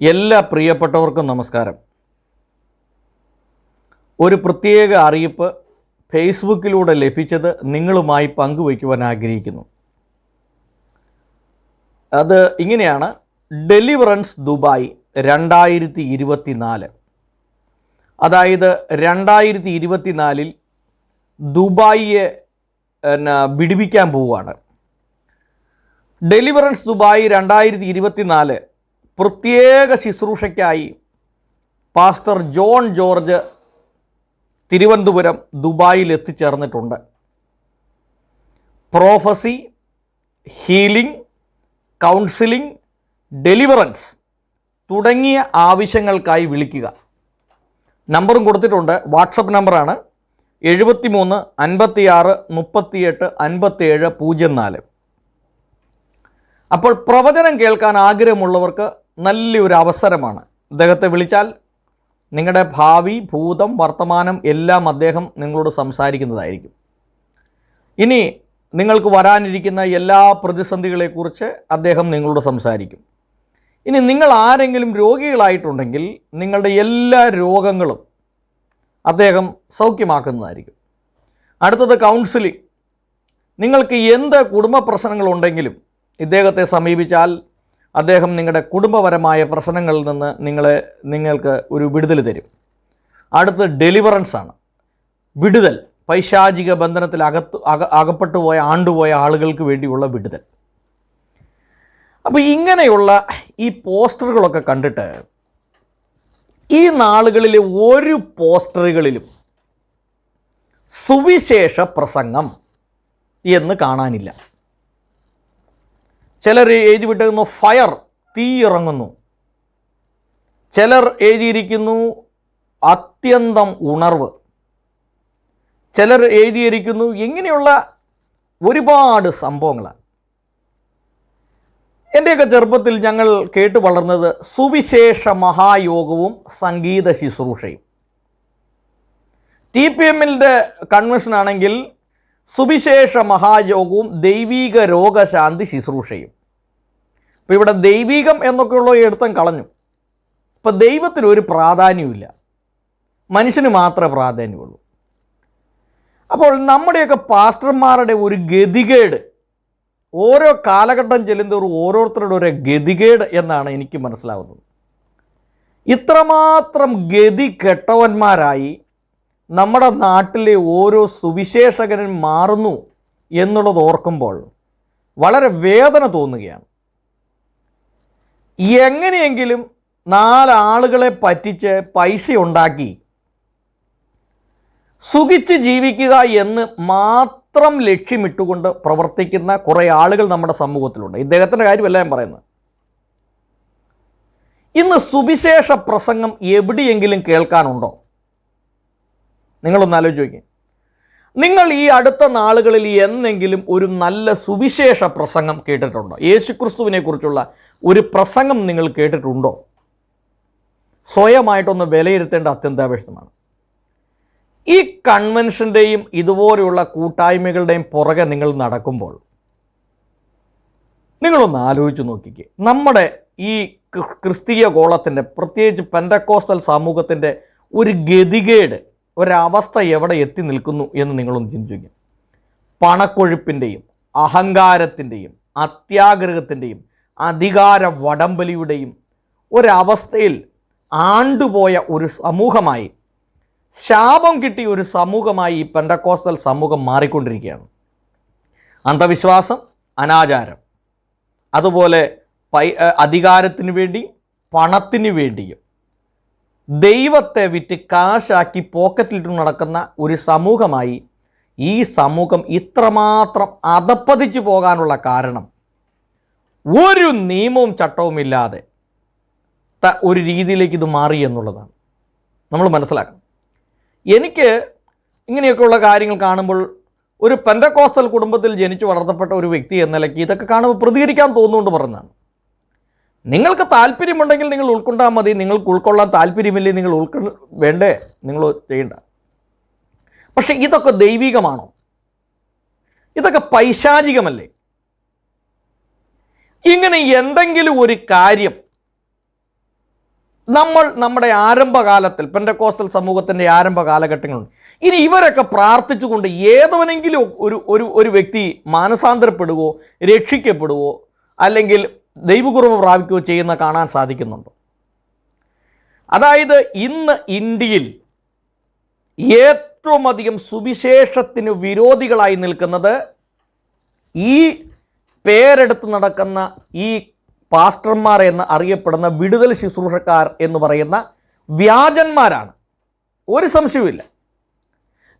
എല്ലാ പ്രിയപ്പെട്ടവർക്കും നമസ്കാരം. ഒരു പ്രത്യേക അറിയിപ്പ് ഫേസ്ബുക്കിലൂടെ ലഭിച്ചത് നിങ്ങളുമായി പങ്കുവയ്ക്കുവാൻ ആഗ്രഹിക്കുന്നു. അത് ഇങ്ങനെയാണ്. ഡെലിവറൻസ് ദുബായ് രണ്ടായിരത്തി ഇരുപത്തി നാല് അതായത് രണ്ടായിരത്തി ഇരുപത്തിനാലിൽ ദുബായിയെ എന്നാ വിടിവിക്കാൻ പോവുകയാണ്. ഡെലിവറൻസ് ദുബായ് രണ്ടായിരത്തി ഇരുപത്തിനാല് പ്രത്യേക ശുശ്രൂഷയ്ക്കായി പാസ്റ്റർ ജോൺ ജോർജ് തിരുവനന്തപുരം ദുബായിൽ എത്തിച്ചേർന്നിട്ടുണ്ട്. പ്രോഫസി ഹീലിംഗ് കൗൺസിലിംഗ് ഡെലിവറൻസ് തുടങ്ങിയ ആവശ്യങ്ങൾക്കായി വിളിക്കുക. നമ്പറും കൊടുത്തിട്ടുണ്ട്. വാട്സപ്പ് നമ്പറാണ് എഴുപത്തി മൂന്ന് അൻപത്തിയാറ് മുപ്പത്തിയെട്ട് അൻപത്തിയേഴ് പൂജ്യം നാല്. അപ്പോൾ പ്രവചനം കേൾക്കാൻ ആഗ്രഹമുള്ളവർക്ക് നല്ലൊരു അവസരമാണ് അദ്ദേഹത്തെ വിളിച്ചാൽ നിങ്ങളുടെ ഭാവി ഭൂതം വർത്തമാനം എല്ലാം അദ്ദേഹം നിങ്ങളോട് സംസാരിക്കുന്നതായിരിക്കും. ഇനി നിങ്ങൾക്ക് വരാനിരിക്കുന്ന എല്ലാ പ്രതിസന്ധികളെക്കുറിച്ച് അദ്ദേഹം നിങ്ങളോട് സംസാരിക്കും. ഇനി നിങ്ങൾ ആരെങ്കിലും രോഗികളായിട്ടുണ്ടെങ്കിൽ നിങ്ങളുടെ എല്ലാ രോഗങ്ങളും അദ്ദേഹം സൗഖ്യമാക്കുന്നതായിരിക്കും. അടുത്തത് കൗൺസിലിംഗ്. നിങ്ങൾക്ക് എന്ത് കുടുംബ പ്രശ്നങ്ങളുണ്ടെങ്കിലും ഇദ്ദേഹത്തെ സമീപിച്ചാൽ അദ്ദേഹം നിങ്ങളുടെ കുടുംബപരമായ പ്രശ്നങ്ങളിൽ നിന്ന് നിങ്ങളെ നിങ്ങൾക്ക് ഒരു വിടുതൽ തരും. അടുത്ത് ഡെലിവറൻസ് ആണ്. വിടുതൽ പൈശാചിക ബന്ധനത്തിൽ അകത്ത് അക അകപ്പെട്ടു പോയ ആണ്ടുപോയ ആളുകൾക്ക് വേണ്ടിയുള്ള വിടുതൽ. അപ്പോൾ ഇങ്ങനെയുള്ള ഈ പോസ്റ്ററുകളൊക്കെ കണ്ടിട്ട് ഈ നാളുകളിലെ ഒരു പോസ്റ്ററുകളിലും സുവിശേഷ പ്രസംഗം എന്ന് കാണാനില്ല. ചിലർ എഴുതി വിട്ടിരുന്നു ഫയർ തീ ഇറങ്ങുന്നു ചിലർ എഴുതിയിരിക്കുന്നു അത്യന്തം ഉണർവ് ചിലർ എഴുതിയിരിക്കുന്നു ഇങ്ങനെയുള്ള ഒരുപാട് സംഭവങ്ങൾ എന്റെയൊക്കെ ചെറുപ്പത്തിൽ ഞങ്ങൾ കേട്ടു വളർന്നത് സുവിശേഷ മഹായോഗവും സംഗീത ശുശ്രൂഷയും. ടി പി എമ്മിന്റെ കൺവെൻഷൻ ആണെങ്കിൽ സുവിശേഷ മഹായോഗവും ദൈവീക രോഗശാന്തി ശുശ്രൂഷയും. അപ്പോൾ ഇവിടെ ദൈവീകം എന്നൊക്കെയുള്ള എടുത്തം കളഞ്ഞു. ഇപ്പം ദൈവത്തിന് ഒരു പ്രാധാന്യമില്ല മനുഷ്യന് മാത്രമേ പ്രാധാന്യമുള്ളൂ. അപ്പോൾ നമ്മുടെയൊക്കെ പാസ്റ്റർമാരുടെ ഒരു ഗതികേട് ഓരോ കാലഘട്ടം ചെല്ലുന്നതോറും ഓരോരുത്തരുടെ ഒരു ഗതികേട് എന്നാണ് എനിക്ക് മനസ്സിലാവുന്നത്. ഇത്രമാത്രം ഗതി കെട്ടവന്മാരായി നമ്മുടെ നാട്ടിലെ ഓരോ സുവിശേഷകനും മാറുന്നു എന്നുള്ളത് ഓർക്കുമ്പോൾ വളരെ വേദന തോന്നുകയാണ്. എങ്ങനെയെങ്കിലും നാലാളുകളെ പറ്റിച്ച് പൈസ ഉണ്ടാക്കി സുഖിച്ച് ജീവിക്കുക എന്ന് മാത്രം ലക്ഷ്യമിട്ടുകൊണ്ട് പ്രവർത്തിക്കുന്ന കുറേ ആളുകൾ നമ്മുടെ സമൂഹത്തിലുണ്ട്. ഇദ്ദേഹത്തിന്റെ കാര്യമല്ല ഞാൻ പറയുന്നത്. ഇന്ന് സുവിശേഷ പ്രസംഗം എവിടെയെങ്കിലും കേൾക്കാനുണ്ടോ? നിങ്ങളൊന്ന് ആലോചിച്ച് നിങ്ങൾ ഈ അടുത്ത നാളുകളിൽ എന്നെങ്കിലും ഒരു നല്ല സുവിശേഷ പ്രസംഗം കേട്ടിട്ടുണ്ടോ? യേശുക്രിസ്തുവിനെ കുറിച്ചുള്ള ഒരു പ്രസംഗം നിങ്ങൾ കേട്ടിട്ടുണ്ടോ? സ്വയമായിട്ടൊന്ന് വിലയിരുത്തേണ്ട അത്യന്താപേക്ഷിതമാണ്. ഈ കൺവെൻഷന്റെയും ഇതുപോലെയുള്ള കൂട്ടായ്മകളുടെയും പുറകെ നിങ്ങൾ നടക്കുമ്പോൾ നിങ്ങളൊന്ന് ആലോചിച്ച് നോക്കിക്കേ. നമ്മുടെ ഈ ക്രിസ്തീയ ഗോളത്തിന്റെ പ്രത്യേകിച്ച് പെൻഡക്കോസ്റ്റൽ സമൂഹത്തിന്റെ ഒരു ഗതികേട് ഒരവസ്ഥ എവിടെ എത്തി നിൽക്കുന്നു എന്ന് നിങ്ങളൊന്ന് ചിന്തിക്കുക പണക്കൊഴുപ്പിന്റെയും അഹങ്കാരത്തിന്റെയും അത്യാഗ്രഹത്തിന്റെയും അധികാര വടംവലിയുടെയും ഒരവസ്ഥയിൽ ആണ്ടുപോയ ഒരു സമൂഹമായി ശാപം കിട്ടിയ ഒരു സമൂഹമായി ഈ പെൻഡക്കോസ്റ്റൽ സമൂഹം മാറിക്കൊണ്ടിരിക്കുകയാണ്. അന്ധവിശ്വാസം അനാചാരം അതുപോലെ പൈ അധികാരത്തിന് വേണ്ടിയും പണത്തിന് വേണ്ടിയും ദൈവത്തെ വിറ്റ് കാശാക്കി പോക്കറ്റിലിട്ട് നടക്കുന്ന ഒരു സമൂഹമായി ഈ സമൂഹം ഇത്രമാത്രം അധപ്പതിച്ചു പോകാനുള്ള കാരണം ഒരു നിയമവും ചട്ടവുമില്ലാതെ ഒരു രീതിയിലേക്ക് ഇത് മാറി എന്നുള്ളതാണ്. നമ്മൾ മനസ്സിലാക്കണം. എനിക്ക് ഇങ്ങനെയൊക്കെയുള്ള കാര്യങ്ങൾ കാണുമ്പോൾ ഒരു പെൻഡക്കോസ്റ്റൽ കുടുംബത്തിൽ ജനിച്ചു വളർത്തപ്പെട്ട ഒരു വ്യക്തി എന്ന നിലയ്ക്ക് ഇതൊക്കെ കാണുമ്പോൾ പ്രതികരിക്കാൻ തോന്നുകൊണ്ട് പറഞ്ഞതാണ് നിങ്ങൾക്ക് താല്പര്യമുണ്ടെങ്കിൽ നിങ്ങൾ ഉൾക്കൊണ്ടാൽ മതി. നിങ്ങൾക്ക് ഉൾക്കൊള്ളാൻ താല്പര്യമില്ലേ നിങ്ങൾ ഉൾക്കൊ വേണ്ടേ? നിങ്ങൾ ചെയ്യണ്ട. പക്ഷെ ഇതൊക്കെ ദൈവികമാണോ? ഇതൊക്കെ പൈശാചികമല്ലേ? ഇങ്ങനെ എന്തെങ്കിലും ഒരു കാര്യം നമ്മൾ നമ്മുടെ ആരംഭകാലത്തിൽ പെൻഡക്കോസ്റ്റൽ സമൂഹത്തിന്റെ ആരംഭ കാലഘട്ടങ്ങളുണ്ട് ഇനി ഇവരൊക്കെ പ്രാർത്ഥിച്ചുകൊണ്ട് ഏതവനെങ്കിലും ഒരു ഒരു ഒരു വ്യക്തി മാനസാന്തരപ്പെടുവോ രക്ഷിക്കപ്പെടുവോ അല്ലെങ്കിൽ ദൈവകുറുമ പ്രാപിക്കുകയോ ചെയ്യുന്ന കാണാൻ സാധിക്കുന്നുണ്ട്. അതായത് ഇന്ന് ഇന്ത്യയിൽ ഏറ്റവും അധികം സുവിശേഷത്തിന് വിരോധികളായി നിൽക്കുന്നത് ഈ പേരെടുത്ത് നടക്കുന്ന ഈ പാസ്റ്റർമാർ എന്ന് അറിയപ്പെടുന്ന വിടുതൽ ശുശ്രൂഷക്കാർ എന്ന് പറയുന്ന വ്യാജന്മാരാണ്. ഒരു സംശയവുമില്ല.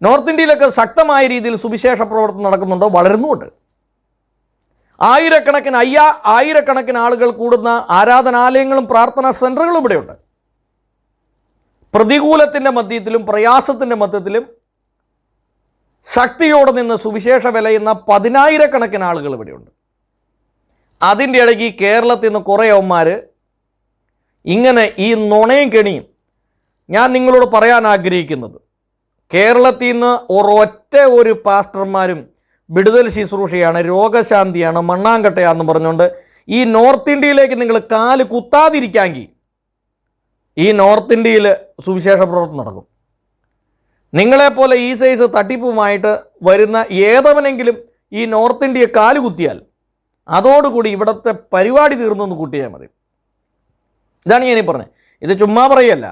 നോർത്ത് ഇന്ത്യയിലൊക്കെ ശക്തമായ രീതിയിൽ സുവിശേഷ പ്രവർത്തനം നടക്കുന്നുണ്ടോ? വളരുന്നുമുണ്ട്. ആയിരക്കണക്കിന് അയ്യ ആയിരക്കണക്കിന് ആളുകൾ കൂടുന്ന ആരാധനാലയങ്ങളും പ്രാർത്ഥനാ സെന്ററുകളും ഇവിടെയുണ്ട്. പ്രതികൂലത്തിന്റെ മധ്യത്തിലും പ്രയാസത്തിന്റെ മധ്യത്തിലും ശക്തിയോടെ നിന്ന് സുവിശേഷ വിലയുന്ന പതിനായിരക്കണക്കിന് ആളുകൾ ഇവിടെയുണ്ട്. അതിന്റെ ഇടയ്ക്ക് കേരളത്തിൽ നിന്ന് കുറേ അവന്മാർ ഇങ്ങനെ ഈ നുണയും കെണിയും ഞാൻ നിങ്ങളോട് പറയാൻ ആഗ്രഹിക്കുന്നത്. കേരളത്തിൽ നിന്ന് ഒരൊറ്റ ഒരു പാസ്റ്റർമാരും വിടുതൽ ശുശ്രൂഷയാണ് രോഗശാന്തിയാണ് മണ്ണാങ്കട്ടയാന്ന് പറഞ്ഞുകൊണ്ട് ഈ നോർത്ത് ഇന്ത്യയിലേക്ക് നിങ്ങൾ കാൽ കുത്താതിരിക്കാമെങ്കിൽ ഈ നോർത്ത് ഇന്ത്യയിൽ സുവിശേഷ പ്രവർത്തനം നടക്കും. നിങ്ങളെപ്പോലെ ഈ സൈസ് തട്ടിപ്പുമായിട്ട് വരുന്ന ഏതവനെങ്കിലും ഈ നോർത്ത് ഇന്ത്യയെ കാൽ കുത്തിയാൽ അതോടുകൂടി ഇവിടുത്തെ പരിപാടി തീർന്നു എന്ന് കൂട്ടിയാൽ മതി. ഇതാണ് ഞാനീ പറഞ്ഞത്. ഇത് ചുമ്മാ പറയല്ല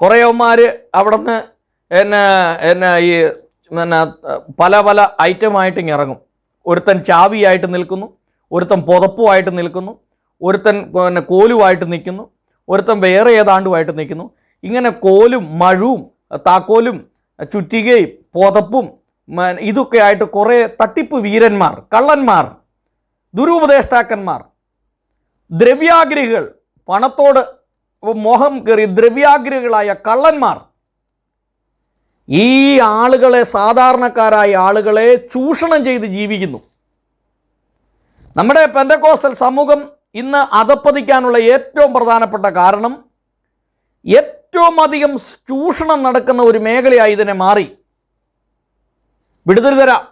കുറേ അവന്മാർ അവിടെ നിന്ന് എന്നെ എന്നെ ഈ പിന്നെ പല പല ഐറ്റമായിട്ട് ഇങ്ങനെ ഇറങ്ങും. ഒരുത്തൻ ചാവിയായിട്ട് നിൽക്കുന്നു ഒരുത്തൻ പുതപ്പുമായിട്ട് നിൽക്കുന്നു ഒരുത്തൻ പിന്നെ കോലുമായിട്ട് നിൽക്കുന്നു ഒരുത്തൻ വേറെ ഏതാണ്ടുമായിട്ട് നിൽക്കുന്നു. ഇങ്ങനെ കോലും മഴവും താക്കോലും ചുറ്റികയും പുതപ്പും ഇതൊക്കെ ആയിട്ട് കുറേ തട്ടിപ്പ് വീരന്മാർ കള്ളന്മാർ ദുരുപദേഷ്ടാക്കന്മാർ ദ്രവ്യാഗ്രഹികൾ പണത്തോട് മോഹം കയറി ദ്രവ്യാഗ്രഹികളായ കള്ളന്മാർ ഈ ആളുകളെ സാധാരണക്കാരായ ആളുകളെ ചൂഷണം ചെയ്ത് ജീവിക്കുന്നു. നമ്മുടെ പെൻഡക്കോസൽ സമൂഹം ഇന്ന് അധപ്പതിക്കാനുള്ള ഏറ്റവും പ്രധാനപ്പെട്ട കാരണം ഏറ്റവും അധികം ചൂഷണം നടക്കുന്ന ഒരു മേഖലയായി ഇതിനെ മാറി. വിടുതൽ തരാം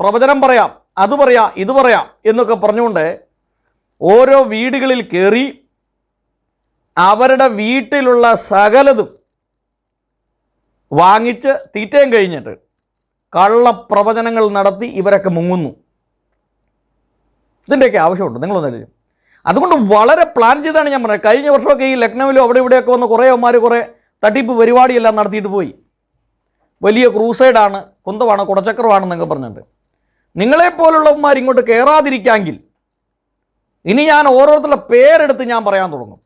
പ്രവചനം പറയാം അത് പറയാം ഇത് പറയാം എന്നൊക്കെ പറഞ്ഞുകൊണ്ട് ഓരോ വീടുകളിൽ കയറി അവരുടെ വീട്ടിലുള്ള സകലതും വാങ്ങിച്ച് തീറ്റയും കഴിഞ്ഞിട്ട് കള്ളപ്രവചനങ്ങൾ നടത്തി ഇവരൊക്കെ മുങ്ങുന്നു. ഇതിന്റെയൊക്കെ ആവശ്യമുണ്ട്. നിങ്ങളൊന്നല്ലേ അതുകൊണ്ട് വളരെ പ്ലാൻ ചെയ്താണ് ഞാൻ പറഞ്ഞത്. കഴിഞ്ഞ വർഷമൊക്കെ ഈ ലക്നൗവിലും അവിടെ ഇവിടെയൊക്കെ വന്ന് കുറേ അവന്മാർ കുറേ തട്ടിപ്പ് പരിപാടിയെല്ലാം നടത്തിയിട്ട് പോയി. വലിയ ക്രൂസൈഡാണ് കുന്തമാണ് കുടച്ചക്രമാണെന്നൊക്കെ പറഞ്ഞിട്ട്. നിങ്ങളെപ്പോലുള്ളവന്മാർ ഇങ്ങോട്ട് കയറാതിരിക്കാമെങ്കിൽ ഇനി ഞാൻ ഓരോരുത്തരുടെ പേരെടുത്ത് ഞാൻ പറയാൻ തുടങ്ങും.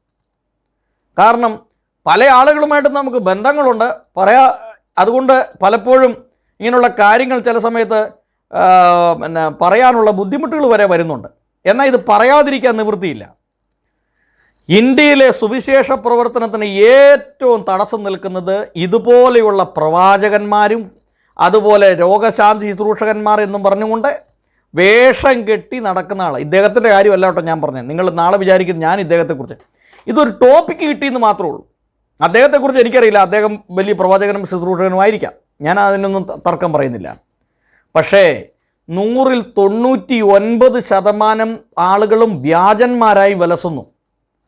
കാരണം പല ആളുകളുമായിട്ട് നമുക്ക് ബന്ധങ്ങളുണ്ട്. പറയാ അതുകൊണ്ട് പലപ്പോഴും ഇങ്ങനെയുള്ള കാര്യങ്ങൾ ചില സമയത്ത് പിന്നെ പറയാനുള്ള ബുദ്ധിമുട്ടുകൾ വരെ വരുന്നുണ്ട്. എന്നാൽ ഇത് പറയാതിരിക്കാൻ നിവൃത്തിയില്ല. ഇന്ത്യയിലെ സുവിശേഷ പ്രവർത്തനത്തിന് ഏറ്റവും തടസ്സം നിൽക്കുന്നത് ഇതുപോലെയുള്ള പ്രവാചകന്മാരും അതുപോലെ രോഗശാന്തി ശുശ്രൂഷകന്മാർ എന്നും പറഞ്ഞുകൊണ്ട് വേഷം കെട്ടി നടക്കുന്ന ആൾ ഇദ്ദേഹത്തിന്റെ കാര്യമല്ല കേട്ടോ ഞാൻ പറഞ്ഞത്. നിങ്ങൾ നാളെ വിചാരിക്കുന്നത് ഞാൻ ഇദ്ദേഹത്തെക്കുറിച്ച്. ഇതൊരു ടോപ്പിക്ക് കിട്ടിയെന്ന് മാത്രമേ ഉള്ളൂ. അദ്ദേഹത്തെക്കുറിച്ച് എനിക്കറിയില്ല. അദ്ദേഹം വലിയ പ്രവാചകനും ശുശ്രൂഷകനും ആയിരിക്കാം. ഞാൻ അതിനൊന്നും തർക്കം പറയുന്നില്ല. പക്ഷേ നൂറിൽ തൊണ്ണൂറ്റി ഒൻപത് ശതമാനം ആളുകളും വ്യാജന്മാരായി വലസുന്നു.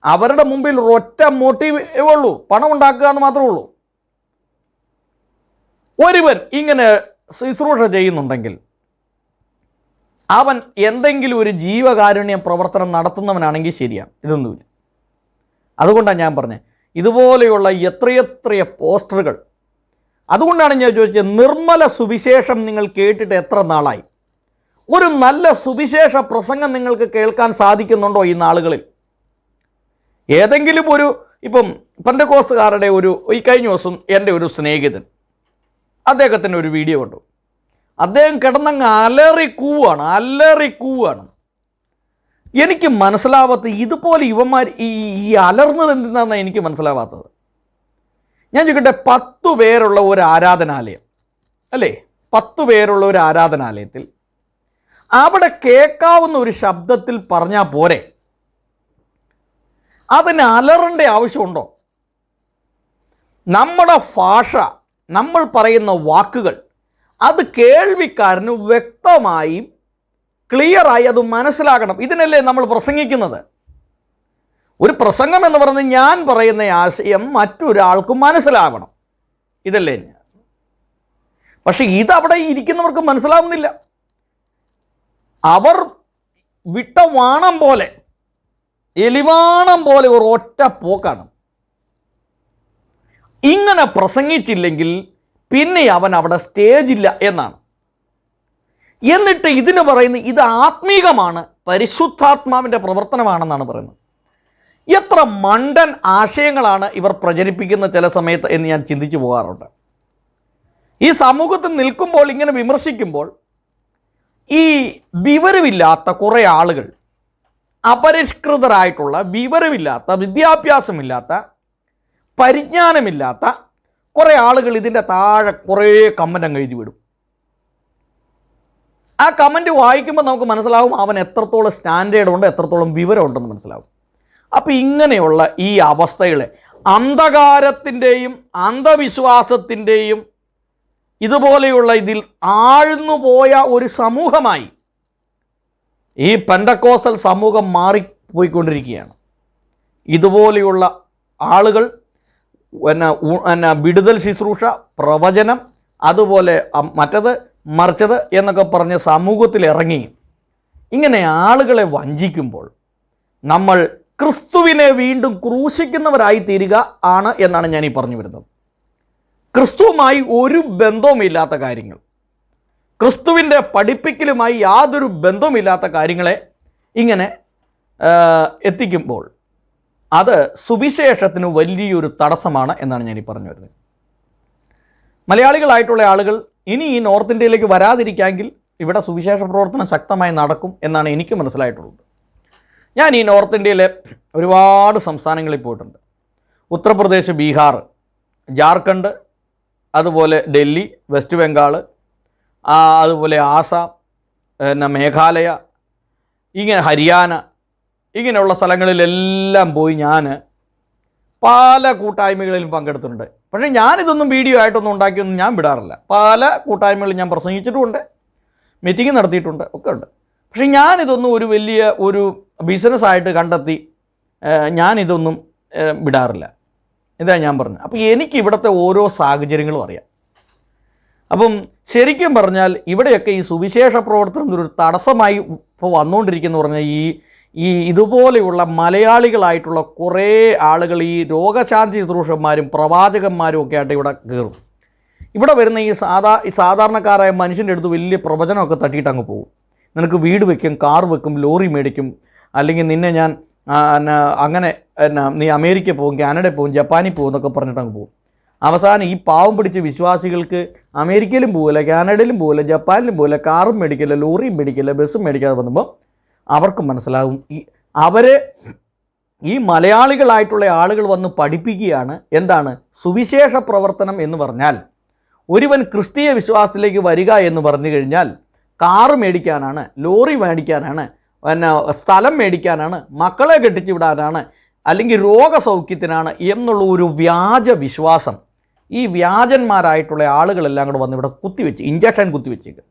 അവരുടെ മുമ്പിൽ ഒറ്റ മോട്ടീവേ ഉള്ളൂ. പണം ഉണ്ടാക്കുക എന്ന് മാത്രമേ ഉള്ളൂ. ഒരുവൻ ഇങ്ങനെ ശുശ്രൂഷ ചെയ്യുന്നുണ്ടെങ്കിൽ അവൻ എന്തെങ്കിലും ഒരു ജീവകാരുണ്യ പ്രവർത്തനം നടത്തുന്നവനാണെങ്കിൽ ശരിയാണ്. ഇതൊന്നുമില്ല. അതുകൊണ്ടാണ് ഞാൻ പറഞ്ഞത്. ഇതുപോലെയുള്ള എത്രയെത്ര പോസ്റ്ററുകൾ? അതുകൊണ്ടാണ് ഞാൻ ചോദിച്ചത് നിർമ്മല സുവിശേഷം നിങ്ങൾ കേട്ടിട്ട് എത്ര നാളായി? ഒരു നല്ല സുവിശേഷ പ്രസംഗം നിങ്ങൾക്ക് കേൾക്കാൻ സാധിക്കുന്നുണ്ടോ ഈ നാളുകളിൽ? ഏതെങ്കിലും ഒരു ഇപ്പം പന്തക്കോസുകാരുടെ ഒരു ഈ കഴിഞ്ഞ ദിവസം എന്റെ ഒരു സ്നേഹിതൻ അദ്ദേഹത്തിന്റെ ഒരു വീഡിയോ കണ്ടു. അദ്ദേഹം കിടന്നങ്ങ് അലറി കൂവാണ് അലറി കൂവാണ് എനിക്ക് മനസ്സിലാവാത്ത ഇതുപോലെ യുവന്മാർ ഈ ഈ അലർന്നത് എന്തിനാണെന്നാണ് എനിക്ക് മനസ്സിലാവാത്തത്? ഞാൻ ചോദിക്കട്ടെ പത്തു പേരുള്ള ഒരു ആരാധനാലയം അല്ലേ? പത്തു പേരുള്ള ഒരു ആരാധനാലയത്തിൽ അവിടെ കേൾക്കാവുന്ന ഒരു ശബ്ദത്തിൽ പറഞ്ഞാൽ പോരെ? അതിന് അലറേണ്ട ആവശ്യമുണ്ടോ? നമ്മുടെ ഭാഷ നമ്മൾ പറയുന്ന വാക്കുകൾ അത് കേൾവിക്കാരന് വ്യക്തമായും ക്ലിയറായി അത് മനസ്സിലാക്കണം. ഇതിനല്ലേ നമ്മൾ പ്രസംഗിക്കുന്നത്? ഒരു പ്രസംഗം എന്ന് പറയുന്നത് ഞാൻ പറയുന്ന ആശയം മറ്റൊരാൾക്ക് മനസ്സിലാവണം. ഇതല്ലേ പക്ഷെ ഇതവിടെ ഇരിക്കുന്നവർക്ക് മനസ്സിലാവുന്നില്ല. അവർ വിട്ട വാണം പോലെ എലിവാണം പോലെ ഒരു ഒറ്റ പോക്കാണ്. ഇങ്ങനെ പ്രസംഗിച്ചില്ലെങ്കിൽ പിന്നെ അവൻ അവിടെ സ്റ്റേജില്ല എന്നാണ്. എന്നിട്ട് ഇതിന് പറയുന്നത് ഇത് ആത്മീകമാണ് പരിശുദ്ധാത്മാവിന്റെ പ്രവർത്തനമാണെന്നാണ് പറയുന്നത്. എത്ര മണ്ടൻ ആശയങ്ങളാണ് ഇവർ പ്രചരിപ്പിക്കുന്ന ചില സമയത്ത് എന്ന് ഞാൻ ചിന്തിച്ചു പോകാറുണ്ട്. ഈ സമൂഹത്തിൽ നിൽക്കുമ്പോൾ ഇങ്ങനെ വിമർശിക്കുമ്പോൾ ഈ വിവരമില്ലാത്ത കുറേ ആളുകൾ അപരിഷ്കൃതരായിട്ടുള്ള വിവരമില്ലാത്ത വിദ്യാഭ്യാസമില്ലാത്ത പരിജ്ഞാനമില്ലാത്ത കുറേ ആളുകൾ ഇതിന്റെ താഴെ കുറേ കമ്മനം എഴുതി വിടും. ആ കമന്റ് വായിക്കുമ്പോൾ നമുക്ക് മനസ്സിലാവും അവൻ എത്രത്തോളം സ്റ്റാൻഡേർഡ് ഉണ്ട് എത്രത്തോളം വിവരമുണ്ടെന്ന് മനസ്സിലാവും. അപ്പോൾ ഇങ്ങനെയുള്ള ഈ അവസ്ഥകളെ അന്ധകാരത്തിന്റെയും അന്ധവിശ്വാസത്തിന്റെയും ഇതുപോലെയുള്ള ഇതിൽ ആഴ്ന്നു പോയ ഒരു സമൂഹമായി ഈ പെൻഡക്കോസൽ സമൂഹം മാറിപ്പോയിക്കൊണ്ടിരിക്കുകയാണ്. ഇതുപോലെയുള്ള ആളുകൾ എന്നാ എന്നാ വിടുതൽ ശുശ്രൂഷ പ്രവചനം അതുപോലെ മറ്റത് മറിച്ചത് എന്നൊക്കെ പറഞ്ഞ് സമൂഹത്തിൽ ഇറങ്ങി. ഇങ്ങനെ ആളുകളെ വഞ്ചിക്കുമ്പോൾ നമ്മൾ ക്രിസ്തുവിനെ വീണ്ടും ക്രൂശിക്കുന്നവരായി തീരുക ആണ് എന്നാണ് ഞാൻ ഈ പറഞ്ഞു വരുന്നത്. ക്രിസ്തുവുമായി ഒരു ബന്ധവുമില്ലാത്ത കാര്യങ്ങൾ. ക്രിസ്തുവിന്റെ പഠിപ്പിക്കലുമായി യാതൊരു ബന്ധവുമില്ലാത്ത കാര്യങ്ങളെ ഇങ്ങനെ എത്തിക്കുമ്പോൾ അത് സുവിശേഷത്തിന് വലിയൊരു തടസ്സമാണ് എന്നാണ് ഞാൻ പറഞ്ഞു വരുന്നത്. മലയാളികളായിട്ടുള്ള ആളുകൾ ഇനി ഈ നോർത്ത് ഇന്ത്യയിലേക്ക് വരാതിരിക്കാമെങ്കിൽ ഇവിടെ സുവിശേഷ പ്രവർത്തനം ശക്തമായി നടക്കും എന്നാണ് എനിക്ക് മനസ്സിലായിട്ടുള്ളത്. ഞാൻ ഈ നോർത്ത് ഇന്ത്യയിലെ ഒരുപാട് സംസ്ഥാനങ്ങളിൽ പോയിട്ടുണ്ട്. ഉത്തർപ്രദേശ് ബീഹാർ ജാർഖണ്ഡ് അതുപോലെ ഡൽഹി വെസ്റ്റ് ബംഗാൾ അതുപോലെ ആസാം പിന്നെ മേഘാലയ ഇങ്ങനെ ഹരിയാന ഇങ്ങനെയുള്ള സ്ഥലങ്ങളിലെല്ലാം പോയി ഞാൻ പല കൂട്ടായ്മകളിലും പങ്കെടുത്തിട്ടുണ്ട്. പക്ഷേ ഞാനിതൊന്നും വീഡിയോ ആയിട്ടൊന്നും ഉണ്ടാക്കിയൊന്നും ഞാൻ വിടാറില്ല. പല കൂട്ടായ്മകളിൽ ഞാൻ പ്രസംഗിച്ചിട്ടുമുണ്ട്. മീറ്റിംഗ് നടത്തിയിട്ടുണ്ട്. ഒക്കെ ഉണ്ട്. പക്ഷേ ഞാനിതൊന്നും ഒരു വലിയ ഒരു ബിസിനസ്സായിട്ട് കണ്ടെത്തി ഞാനിതൊന്നും വിടാറില്ല. ഇതാ ഞാൻ പറഞ്ഞത്. അപ്പോൾ എനിക്ക് ഇവിടുത്തെ ഓരോ സാഹചര്യങ്ങളും അറിയാം. അപ്പം ശരിക്കും പറഞ്ഞാൽ ഇവിടെയൊക്കെ ഈ സുവിശേഷ പ്രവർത്തനം ഒരു തടസ്സമായി ഇപ്പോൾ വന്നുകൊണ്ടിരിക്കുന്നു പറഞ്ഞാൽ ഈ ഈ ഇതുപോലെയുള്ള മലയാളികളായിട്ടുള്ള കുറേ ആളുകൾ ഈ രോഗശാന്തി ശുശ്രൂഷന്മാരും പ്രവാചകന്മാരും ഒക്കെ ആയിട്ട് ഇവിടെ കയറും. ഇവിടെ വരുന്ന ഈ സാധാ ഈ സാധാരണക്കാരായ മനുഷ്യന്റെ അടുത്ത് വലിയ പ്രവചനമൊക്കെ തട്ടിയിട്ട് അങ്ങ് പോകും. നിനക്ക് വീട് വെക്കും കാർ വെക്കും ലോറി മേടിക്കും അല്ലെങ്കിൽ നിന്നെ ഞാൻ അങ്ങനെ എന്നാ നീ അമേരിക്ക പോകും കാനഡയിൽ പോകും ജപ്പാനിൽ പോകും എന്നൊക്കെ പറഞ്ഞിട്ട് അങ്ങ് പോകും. അവസാനം ഈ പാവം പിടിച്ച വിശ്വാസികൾക്ക് അമേരിക്കയിലും പോകില്ല കാനഡയിലും പോകില്ല ജപ്പാനിലും പോകില്ല കാറും മേടിക്കില്ല ലോറിയും മേടിക്കില്ല ബസ്സും മേടിക്കാതെ വന്നപ്പോൾ അവർക്ക് മനസ്സിലാകും ഈ അവരെ ഈ മലയാളികളായിട്ടുള്ള ആളുകൾ വന്ന് പഠിപ്പിക്കുകയാണ് എന്താണ്? സുവിശേഷ പ്രവർത്തനം എന്ന് പറഞ്ഞാൽ ഒരുവൻ ക്രിസ്തീയ വിശ്വാസത്തിലേക്ക് വരിക എന്ന് പറഞ്ഞു കഴിഞ്ഞാൽ കാറ് മേടിക്കാനാണ് ലോറി മേടിക്കാനാണ് പിന്നെ സ്ഥലം മേടിക്കാനാണ് മക്കളെ കെട്ടിച്ചു വിടാനാണ് അല്ലെങ്കിൽ രോഗസൗഖ്യത്തിനാണ് എന്നുള്ള ഒരു വ്യാജ വിശ്വാസം ഈ വ്യാജന്മാരായിട്ടുള്ള ആളുകളെല്ലാം കൂടെ വന്ന് ഇവിടെ കുത്തിവെച്ച് ഇഞ്ചക്ഷൻ കുത്തിവെച്ചേക്ക്.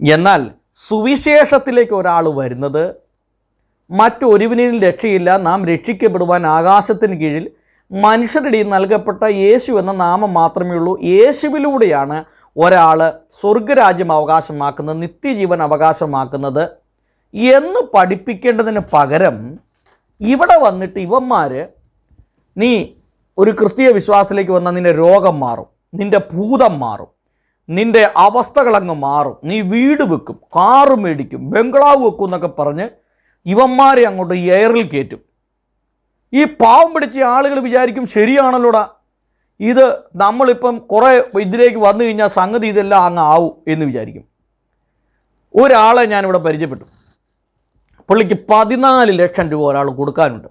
എന്നാൽ സുവിശേഷത്തിലേക്ക് ഒരാൾ വരുന്നത് മറ്റൊരുവിനും രക്ഷയില്ല. നാം രക്ഷിക്കപ്പെടുവാൻ ആകാശത്തിന് കീഴിൽ മനുഷ്യരുടെ നൽകപ്പെട്ട യേശു എന്ന നാമം മാത്രമേ ഉള്ളൂ. യേശുവിലൂടെയാണ് ഒരാൾ സ്വർഗരാജ്യം അവകാശമാക്കുന്നത് നിത്യജീവൻ അവകാശമാക്കുന്നത് എന്ന് പഠിപ്പിക്കേണ്ടതിന് പകരം ഇവിടെ വന്നിട്ട് ഇവന്മാർ നീ ഒരു ക്രിസ്തീയ വിശ്വാസത്തിലേക്ക് വന്നാൽ നിന്റെ രോഗം മാറും നിന്റെ ഭൂതം മാറും. നിന്റെ അവസ്ഥകളങ്ങ് മാറും. നീ വീട് വെക്കും കാറ് മേടിക്കും ബംഗ്ലാവ് വെക്കും എന്നൊക്കെ പറഞ്ഞ് ഇവന്മാരെ അങ്ങോട്ട് എയറിൽ കയറ്റും. ഈ പാവം പിടിച്ച ആളുകൾ വിചാരിക്കും ശരിയാണല്ലോടാ. ഇത് നമ്മളിപ്പം കുറേ ഇതിലേക്ക് വന്നു കഴിഞ്ഞാൽ സംഗതി ഇതെല്ലാം അങ്ങ് ആവും എന്ന് വിചാരിക്കും. ഒരാളെ ഞാനിവിടെ പരിചയപ്പെട്ടു. പുള്ളിക്ക് പതിനാല് ലക്ഷം രൂപ ഒരാൾ കൊടുക്കാനുണ്ട്.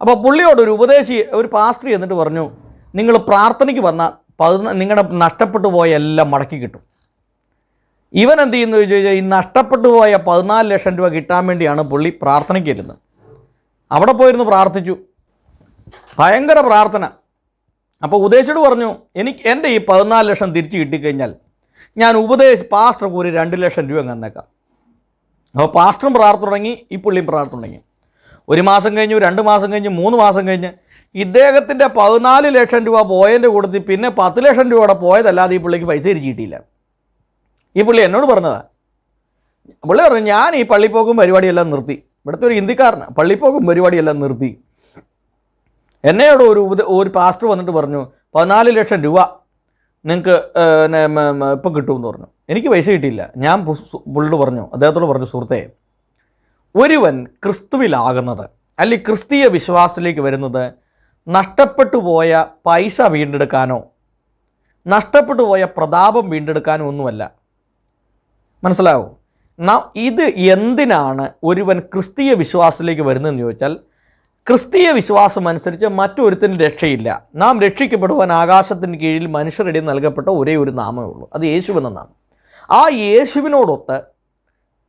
അപ്പോൾ പുള്ളിയോട് ഒരു ഉപദേശി ഒരു പാസ്റ്റർ എന്നിട്ട് പറഞ്ഞു നിങ്ങൾ പ്രാർത്ഥനയ്ക്ക് വന്നാൽ പതിന നിങ്ങളുടെ നഷ്ടപ്പെട്ടു പോയ എല്ലാം മടക്കി കിട്ടും. ഇവൻ എന്ത് ചെയ്യുന്നു ചോദിച്ചു കഴിഞ്ഞാൽ ഈ നഷ്ടപ്പെട്ടു പോയ പതിനാല് ലക്ഷം രൂപ കിട്ടാൻ വേണ്ടിയാണ് പുള്ളി പ്രാർത്ഥനയ്ക്ക് ഇരുന്നത് അവിടെ പോയിരുന്നു പ്രാർത്ഥിച്ചു. ഭയങ്കര പ്രാർത്ഥന. അപ്പോൾ ഉപദേശിയോട് പറഞ്ഞു എനിക്ക് എന്റെ ഈ പതിനാല് ലക്ഷം തിരിച്ചു കിട്ടിക്കഴിഞ്ഞാൽ ഞാൻ ഉപദേശ പാസ്റ്റർക്ക് ഒരു രണ്ട് ലക്ഷം രൂപ തന്നേക്കാം. അപ്പോൾ പാസ്റ്ററും പ്രാർത്ഥന തുടങ്ങി ഈ പുള്ളിയും പ്രാർത്ഥന തുടങ്ങി. ഒരു മാസം കഴിഞ്ഞു രണ്ട് മാസം കഴിഞ്ഞ് മൂന്ന് മാസം കഴിഞ്ഞ് ഇദ്ദേഹത്തിന്റെ പതിനാല് ലക്ഷം രൂപ പോയതിന്റെ കൂട്ടത്തിൽ പിന്നെ പത്ത് ലക്ഷം രൂപയുടെ പോയതല്ലാതെ ഈ പുള്ളിക്ക് പൈസ തിരിച്ചിട്ടില്ല ഈ പുള്ളി എന്നോട് പറഞ്ഞതാ. പുള്ളി പറഞ്ഞു ഞാൻ ഈ പള്ളിപ്പോക്കും പരിപാടിയെല്ലാം നിർത്തി. ഇവിടുത്തെ ഒരു ഹിന്ദിക്കാരനാണ് പള്ളിപ്പോക്കും പരിപാടിയെല്ലാം നിർത്തി. എന്നോട് ഒരു ഒരു പാസ്റ്റർ വന്നിട്ട് പറഞ്ഞു പതിനാല് ലക്ഷം രൂപ നിങ്ങൾക്ക് ഇപ്പം കിട്ടുമെന്ന് പറഞ്ഞു. എനിക്ക് പൈസ കിട്ടിയില്ല. ഞാൻ പുള്ളിയോട് പറഞ്ഞു അദ്ദേഹത്തോട് പറഞ്ഞു സുഹൃത്തെ ഒരുവൻ ക്രിസ്തുവിലാകുന്നത് അല്ലെങ്കിൽ ക്രിസ്തീയ വിശ്വാസത്തിലേക്ക് വരുന്നത് നഷ്ടപ്പെട്ടു പോയ പൈസ വീണ്ടെടുക്കാനോ നഷ്ടപ്പെട്ടു പോയ പ്രതാപം വീണ്ടെടുക്കാനോ ഒന്നുമല്ല. മനസ്സിലാവോ ന- ഇത് എന്തിനാണ് ഒരുവൻ ക്രിസ്തീയ വിശ്വാസത്തിലേക്ക് വരുന്നതെന്ന് ചോദിച്ചാൽ ക്രിസ്തീയ വിശ്വാസം അനുസരിച്ച് മറ്റൊരുത്തിന് രക്ഷയില്ല. നാം രക്ഷിക്കപ്പെടുവാൻ ആകാശത്തിന് കീഴിൽ മനുഷ്യരുടെ നൽകപ്പെട്ട ഒരേ ഒരു നാമേ ഉള്ളൂ. അത് യേശു എന്ന നാമം. ആ യേശുവിനോടൊത്ത്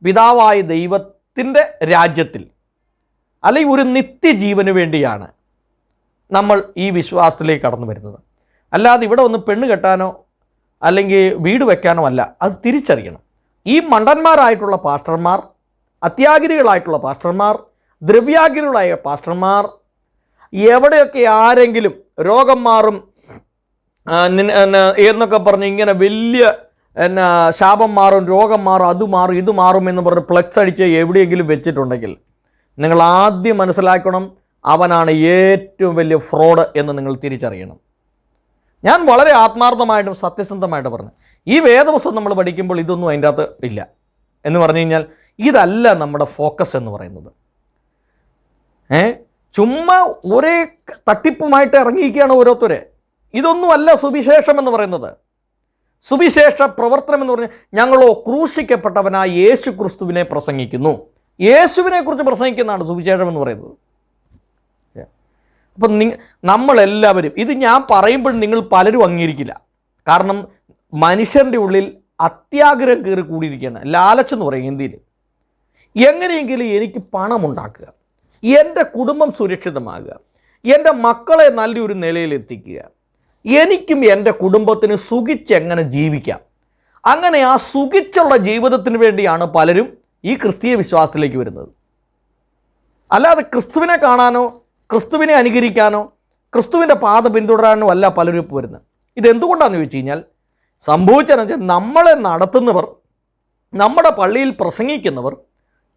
പിതാവായ ദൈവത്തിന്റെ രാജ്യത്തിൽ അല്ലെങ്കിൽ ഒരു നിത്യജീവന് വേണ്ടിയാണ് നമ്മൾ ഈ വിശ്വാസത്തിലേക്ക് കടന്നു വരുന്നത്. അല്ലാതെ ഇവിടെ ഒന്ന് പെണ്ണ് കെട്ടാനോ അല്ലെങ്കിൽ വീട് വെക്കാനോ അല്ല അത് തിരിച്ചറിയണം. ഈ മണ്ടന്മാരായിട്ടുള്ള പാസ്റ്റർമാർ അത്യാഗിരികളായിട്ടുള്ള പാസ്റ്റർമാർ ദ്രവ്യാഗിരികളായ പാസ്റ്റർമാർ എവിടെയൊക്കെ ആരെങ്കിലും രോഗം മാറും എന്നൊക്കെ പറഞ്ഞ് ഇങ്ങനെ വലിയ എന്നാ ശാപം മാറും രോഗം മാറും അത് മാറും ഇത് മാറും എന്ന് പറഞ്ഞ് ഫ്ലെക്സ് അടിച്ച് എവിടെയെങ്കിലും വെച്ചിട്ടുണ്ടെങ്കിൽ നിങ്ങൾ ആദ്യം മനസ്സിലാക്കണം അവനാണ് ഏറ്റവും വലിയ ഫ്രോഡ് എന്ന് നിങ്ങൾ തിരിച്ചറിയണം. ഞാൻ വളരെ ആത്മാർത്ഥമായിട്ടും സത്യസന്ധമായിട്ട് പറഞ്ഞു. ഈ വേദപുസ്തകം നമ്മൾ പഠിക്കുമ്പോൾ ഇതൊന്നും അതിന്റെ അകത്ത് ഇല്ല. എന്ന് പറഞ്ഞു കഴിഞ്ഞാൽ ഇതല്ല നമ്മുടെ ഫോക്കസ് എന്ന് പറയുന്നത്. ഏ? ചുമ്മാ ഒരേ തട്ടിപ്പുമായിട്ട് ഇറങ്ങിയിരിക്കുകയാണ് ഓരോരുത്തരെ. ഇതൊന്നുമല്ല സുവിശേഷം എന്ന് പറയുന്നത്. സുവിശേഷ പ്രവർത്തനം എന്ന് പറഞ്ഞാൽ ഞങ്ങളോ ക്രൂശിക്കപ്പെട്ടവനായ യേശു ക്രിസ്തുവിനെ പ്രസംഗിക്കുന്നു. യേശുവിനെ കുറിച്ച് പ്രസംഗിക്കുന്നതാണ് സുവിശേഷം എന്ന് പറയുന്നത്. അപ്പം നി നമ്മളെല്ലാവരും ഇത് ഞാൻ പറയുമ്പോൾ നിങ്ങൾ പലരും അംഗീകരിക്കില്ല. കാരണം മനുഷ്യന്റെ ഉള്ളിൽ അത്യാഗ്രഹം കയറി കൂടിയിരിക്കുകയാണ്. ലാലച്ച് എന്ന് പറയും ഹിന്ദിയിൽ. എങ്ങനെയെങ്കിലും എനിക്ക് പണമുണ്ടാക്കുക. എന്റെ കുടുംബം സുരക്ഷിതമാകുക. എന്റെ മക്കളെ നല്ലൊരു നിലയിലെത്തിക്കുക എനിക്കും എന്റെ കുടുംബത്തിന് സുഖിച്ചെങ്ങനെ ജീവിക്കാം? അങ്ങനെ ആ സുഖിച്ചുള്ള ജീവിതത്തിന് വേണ്ടിയാണ് പലരും ഈ ക്രിസ്തീയ വിശ്വാസത്തിലേക്ക് വരുന്നത്. അല്ലാതെ ക്രിസ്തുവിനെ കാണാനോ ക്രിസ്തുവിനെ അനുകരിക്കാനോ ക്രിസ്തുവിന്റെ പാത പിന്തുടരാനോ അല്ല പലരും ഇപ്പോൾ വരുന്നത്. ഇതെന്തുകൊണ്ടാണെന്ന് ചോദിച്ചു കഴിഞ്ഞാൽ സംഭവിച്ചതെന്ന് വെച്ചാൽ നമ്മളെ നടത്തുന്നവർ നമ്മുടെ പള്ളിയിൽ പ്രസംഗിക്കുന്നവർ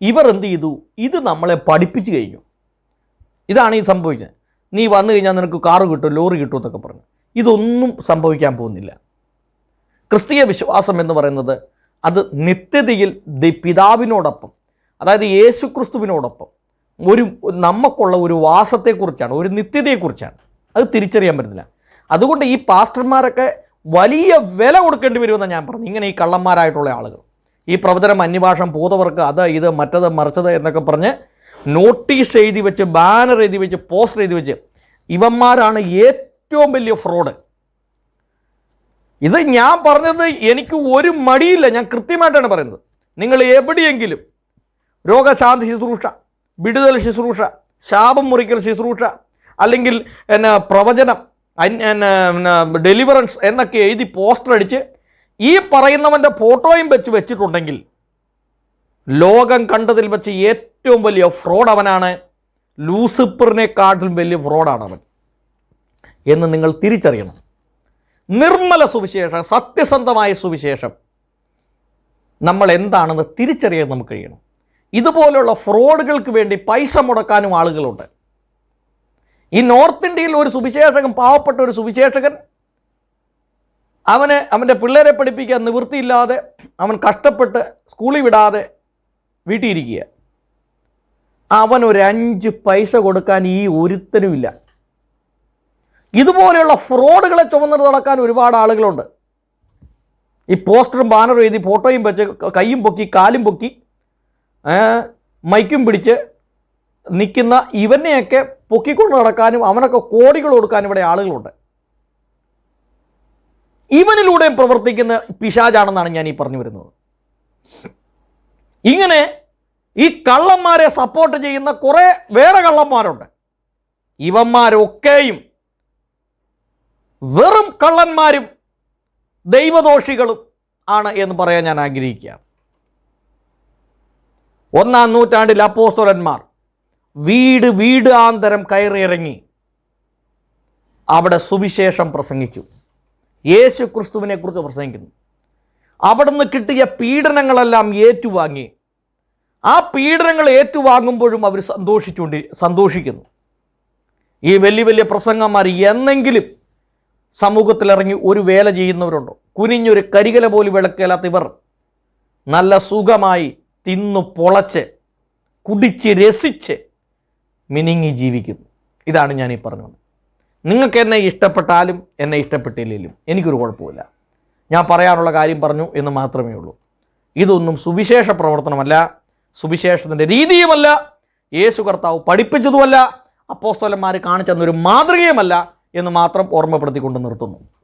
ഇവർ എന്ത് ചെയ്തു? ഇത് നമ്മളെ പഠിപ്പിച്ചു കഴിഞ്ഞു. ഇതാണ് ഈ സംഭവിക്കുന്നത് നീ വന്നു കഴിഞ്ഞാൽ നിനക്ക് കാറ് കിട്ടും ലോറി കിട്ടും എന്നൊക്കെ പറഞ്ഞു. ഇതൊന്നും സംഭവിക്കാൻ പോകുന്നില്ല. ക്രിസ്തീയ വിശ്വാസം എന്ന് പറയുന്നത് അത് നിത്യതയിൽ പിതാവിനോടൊപ്പം അതായത് യേശു ക്രിസ്തുവിനോടൊപ്പം ഒരു നമുക്കുള്ള ഒരു വാസത്തെക്കുറിച്ചാണ് ഒരു നിത്യതയെക്കുറിച്ചാണ്. അത് തിരിച്ചറിയാൻ പറ്റുന്നില്ല അതുകൊണ്ട് ഈ പാസ്റ്റർമാരൊക്കെ വലിയ വില കൊടുക്കേണ്ടി വരുമെന്ന് ഞാൻ പറഞ്ഞു ഇങ്ങനെ ഈ കള്ളന്മാരായിട്ടുള്ള ആളുകൾ. ഈ പ്രവചനം അന്യഭാഷം പൂതവർക്ക് അത് ഇത് മറ്റത് മറിച്ചത് എന്നൊക്കെ പറഞ്ഞ് നോട്ടീസ് എഴുതി വെച്ച് ബാനർ എഴുതി വെച്ച് പോസ്റ്റർ എഴുതി വെച്ച് ഇവന്മാരാണ് ഏറ്റവും വലിയ ഫ്രോഡ്. ഇത് ഞാൻ പറഞ്ഞത് എനിക്ക് ഒരു മടിയില്ല. ഞാൻ കൃത്യമായിട്ടാണ് പറയുന്നത്. നിങ്ങൾ എവിടെയെങ്കിലും രോഗശാന്തി ശുശ്രൂഷ വിടുതൽ ശുശ്രൂഷ ശാപം മുറിക്കൽ ശുശ്രൂഷ അല്ലെങ്കിൽ എന്നാ പ്രവചനം ഡെലിവറൻസ് എന്നൊക്കെ എഴുതി പോസ്റ്റർ അടിച്ച് ഈ പറയുന്നവന്റെ ഫോട്ടോയും വെച്ച് വെച്ചിട്ടുണ്ടെങ്കിൽ ലോകം കണ്ടതിൽ വെച്ച് ഏറ്റവും വലിയ ഫ്രോഡ് അവനാണ്. ലൂസിപ്പറിനെക്കാട്ടിലും വലിയ ഫ്രോഡാണ് അവൻ. എന്ന് നിങ്ങൾ തിരിച്ചറിയണം. നിർമ്മല സുവിശേഷം സത്യസന്ധമായ സുവിശേഷം നമ്മൾ എന്താണെന്ന് തിരിച്ചറിയാൻ നമുക്ക് കഴിയണം. ഇതുപോലുള്ള ഫ്രോഡുകൾക്ക് വേണ്ടി പൈസ മുടക്കാനും ആളുകളുണ്ട്. ഈ നോർത്ത് ഇന്ത്യയിൽ ഒരു സുവിശേഷകൻ പാവപ്പെട്ട ഒരു സുവിശേഷകൻ അവന് അവന്റെ പിള്ളേരെ പഠിപ്പിക്കാൻ നിവൃത്തിയില്ലാതെ അവൻ കഷ്ടപ്പെട്ട് സ്കൂളിൽ വിടാതെ വീട്ടിയിരിക്കുക. അവൻ ഒരു അഞ്ച് പൈസ കൊടുക്കാൻ ഈ ഒരുത്തനുമില്ല ഇതുപോലെയുള്ള ഫ്രോഡുകളെ ചുമന്നിട്ട് നടക്കാൻ ഒരുപാട് ആളുകളുണ്ട്. ഈ പോസ്റ്ററും ബാനറും എഴുതി ഫോട്ടോയും വെച്ച് കൈയും പൊക്കി കാലും പൊക്കി മൈക്കും പിടിച്ച് നിൽക്കുന്ന ഇവനെയൊക്കെ പൊക്കിക്കൊണ്ട് നടക്കാനും അവനൊക്കെ കോടികൾ കൊടുക്കാനും ഇവിടെ ആളുകളുണ്ട്. ഇവനിലൂടെ പ്രവർത്തിക്കുന്ന പിശാജാണെന്നാണ് ഞാൻ ഈ പറഞ്ഞു വരുന്നത്. ഇങ്ങനെ ഈ കള്ളന്മാരെ സപ്പോർട്ട് ചെയ്യുന്ന കുറേ വേറെ കള്ളന്മാരുണ്ട്. ഇവന്മാരൊക്കെയും വെറും കള്ളന്മാരും ദൈവദോഷികളും ആണ് എന്ന് പറയാൻ ഞാൻ ആഗ്രഹിക്കുകയാണ്. ഒന്നാം നൂറ്റാണ്ടിൽ അപ്പോസ്തലന്മാർ വീട് വീട് ആന്തരം കയറിയിറങ്ങി അവിടെ സുവിശേഷം പ്രസംഗിച്ചു. യേശു ക്രിസ്തുവിനെ കുറിച്ച് പ്രസംഗിക്കുന്നു. അവിടുന്ന് കിട്ടിയ പീഡനങ്ങളെല്ലാം ഏറ്റുവാങ്ങി. ആ പീഡനങ്ങൾ ഏറ്റുവാങ്ങുമ്പോഴും അവർ സന്തോഷിച്ചുകൊണ്ട് സന്തോഷിക്കുന്നു. ഈ വലിയ വലിയ പ്രസംഗന്മാർ എന്നെങ്കിലും സമൂഹത്തിലിറങ്ങി ഒരു വേല ചെയ്യുന്നവരുണ്ടോ? കുനിഞ്ഞൊരു കരികല പോലും വിളക്കേലാത്ത ഇവർ നല്ല സുഖമായി തിന്നു പൊളച്ച് കുടിച്ച് രസിച്ച് മിനിങ്ങി ജീവിക്കുന്നു. ഇതാണ് ഞാൻ ഈ പറഞ്ഞത്. നിങ്ങൾക്ക് എന്നെ ഇഷ്ടപ്പെട്ടാലും എന്നെ ഇഷ്ടപ്പെട്ടില്ലെങ്കിലും എനിക്കൊരു കുഴപ്പമില്ല. ഞാൻ പറയാനുള്ള കാര്യം പറഞ്ഞു എന്ന് മാത്രമേ ഉള്ളൂ. ഇതൊന്നും സുവിശേഷ പ്രവർത്തനമല്ല സുവിശേഷത്തിന്റെ രീതിയുമല്ല യേശു കർത്താവ് പഠിപ്പിച്ചതുമല്ല അപ്പോസ്തോലന്മാർ കാണിച്ചെന്നൊരു മാതൃകയുമല്ല എന്ന് മാത്രം ഓർമ്മപ്പെടുത്തിക്കൊണ്ട് നിർത്തുന്നു.